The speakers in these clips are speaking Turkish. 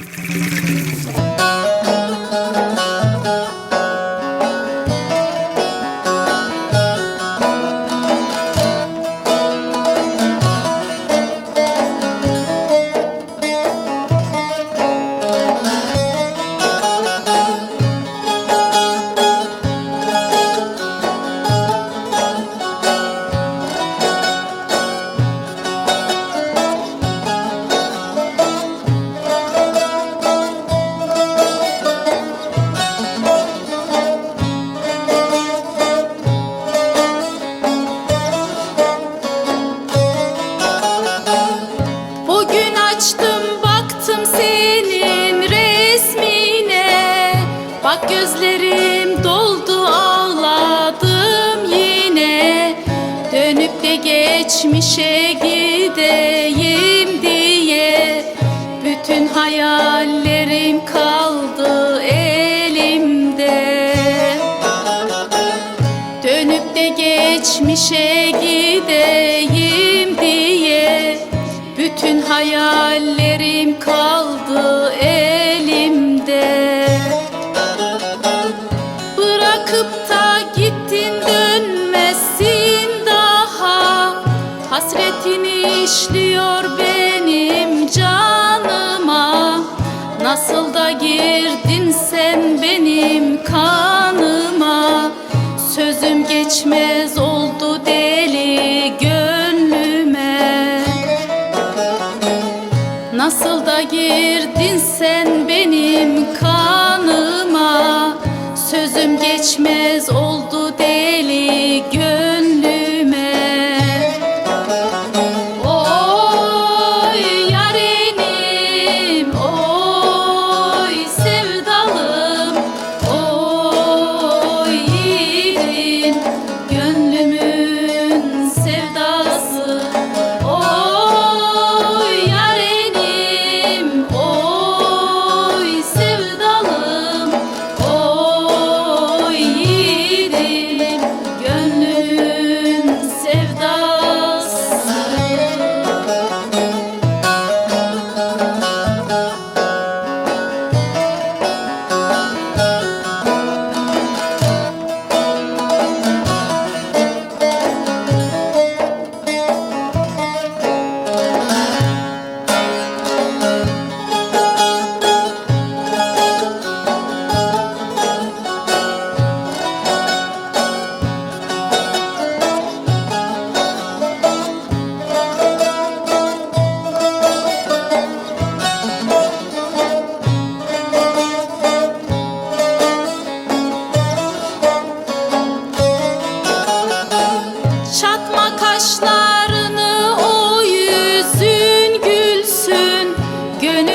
you Bak gözlerim doldu ağladım yine. Dönüp de geçmişe gideyim diye. Bütün hayallerim kaldı elimde. Dönüp de geçmişe gideyim diye. Bütün hayallerim kaldı elimde Hasretini işliyor benim canıma. Nasıl da girdin sen benim kanıma? Sözüm geçmez oldu deli gönlüme. Nasıl da girdin sen benim kanıma? Sözüm geçmez oldu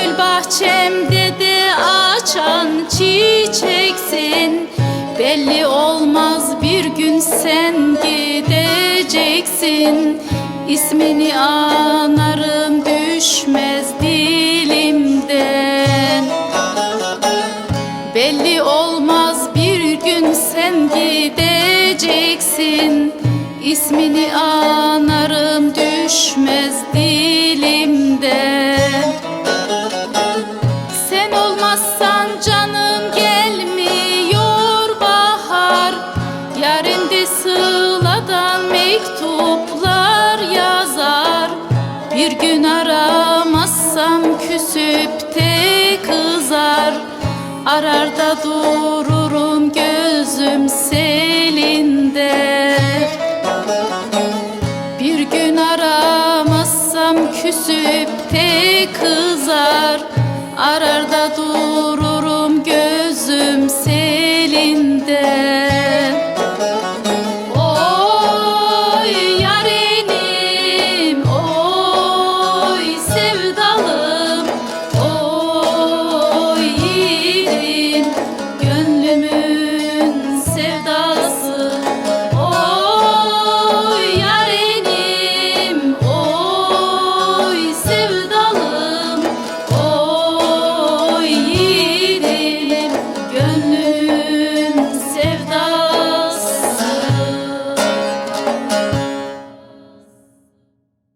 Gönül bahçemde de açan çiçeksin. Belli olmaz bir gün sen gideceksin. İsmini anarım düşmez dilimden. Belli olmaz bir gün sen gideceksin. İsmini anarım düşmez dilimden Hayri Sıla'dan mektuplar yazar. Bir gün aramazsam küsüp de kızar. Arar da dururum gözüm selinde. Bir gün aramazsam küsüp de kızar. Arar da dururum gözüm selinde.